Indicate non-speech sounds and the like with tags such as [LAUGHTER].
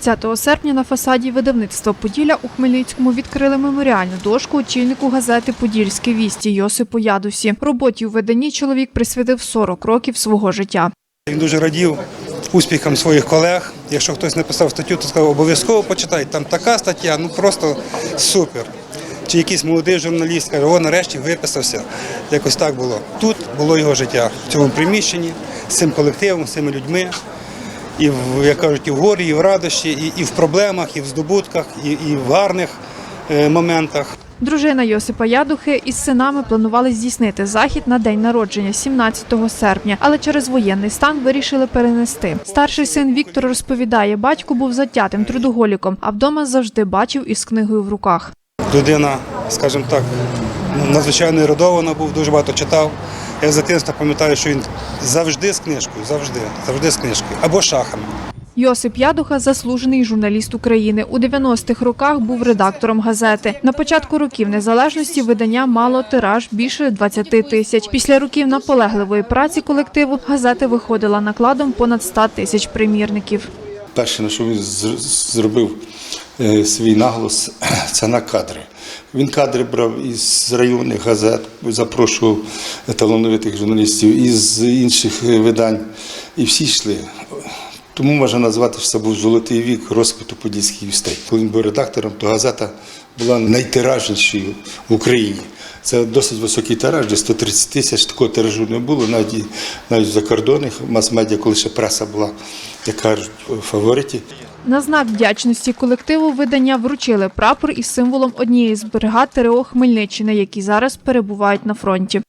30 серпня на фасаді видавництва Поділля у Хмельницькому відкрили меморіальну дошку очільнику газети Подільське вісті Йосипу Ядусі. Роботі у виданні чоловік присвятив 40 років свого життя. Він дуже радів успіхам своїх колег. Якщо хтось написав статтю, то сказав, обов'язково почитай. Там така стаття, ну просто супер. Чи якийсь молодий журналіст каже, о, нарешті виписався. Якось так було. Тут було його життя в цьому приміщенні з цим колективом, з цими людьми. І в, як кажуть, і в горі, і в радощі, і, і в проблемах, і в здобутках, і, і в гарних е, моментах. Дружина Йосипа Ядухи із синами планували здійснити захід на день народження 17 серпня, але через воєнний стан вирішили перенести. Старший син Віктор розповідає, батько був затятим трудоголіком, а вдома завжди бачив із книгою в руках. людина, скажімо так, ну, надзвичайно ерудована був, дуже багато читав. Я з дитинства пам'ятаю, що він завжди з книжкою, завжди, завжди з книжкою або шахами. Йосип Ядуха заслужений журналіст України. У 90-х роках був редактором газети. На початку років незалежності видання мало тираж більше 20 тисяч. Після років наполегливої праці колективу газета виходила накладом понад 100 тисяч примірників. Перше, на що він зробив е, свій наголос, [CLEARS THROAT] це на кадри. Він кадри брав із районних газет, запрошував талановитих журналістів із інших е, видань, і всі йшли. Тому можна назвати, що це був золотий вік розквіту подільських вістей. Коли він був редактором, то газета була найтиражнішою в Україні. Це досить високий тираж, десь 130 тисяч. Такого тиражу не було, навіть, навіть в закордонних мас-медіа, коли ще преса була, як кажуть, в фавориті. На знак вдячності колективу видання вручили прапор із символом однієї з бригад ТРО Хмельниччини, які зараз перебувають на фронті.